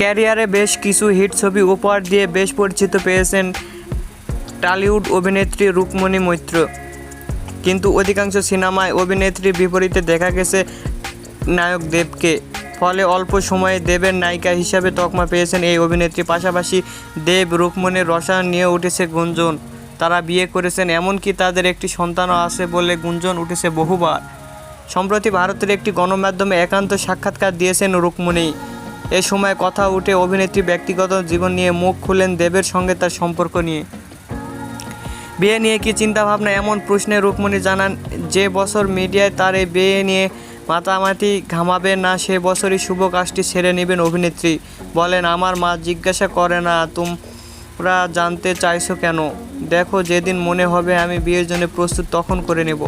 ক্যারিয়ারে বেশ কিছু হিট ছবি উপহার দিয়ে বেশ পরিচিত পেয়েছেন টলিউড অভিনেত্রী রুকমণি মৈত্র। কিন্তু অধিকাংশ সিনেমায় অভিনেত্রীর বিপরীতে দেখা গেছে নায়ক দেবকে। ফলে অল্প সময়ে দেবের নায়িকা হিসাবে তকমা পেয়েছেন এই অভিনেত্রী। পাশাপাশি দেব রুকমণির রসায়ন নিয়ে উঠেছে গুঞ্জন। তারা বিয়ে করেছেন এমনকি তাদের একটি সন্তানও আছে বলে গুঞ্জন উঠেছে বহুবার। সম্প্রতি ভারতের একটি গণমাধ্যমে একান্ত সাক্ষাৎকার দিয়েছেন রুকমণি এ সময় কথা উঠে অভিনেত্রী ব্যক্তিগত জীবন নিয়ে মুখ খুলেন দেবের সঙ্গে তার সম্পর্ক নিয়ে। বিয়ে নিয়ে কি চিন্তাভাবনা? এমন প্রশ্নে রুকমণি জানান, যে বছর মিডিয়ায় তার এই বিয়ে নিয়ে মাতামাতি ঘামাবে না, সে বছরই শুভ কাজটি ছেড়ে নেবেন অভিনেত্রী। বলেন, আমার মা জিজ্ঞাসা করে না, তোমরা জানতে চাইছো কেন? দেখো, যেদিন মনে হবে আমি বিয়ের জন্য প্রস্তুত, তখন করে নেব।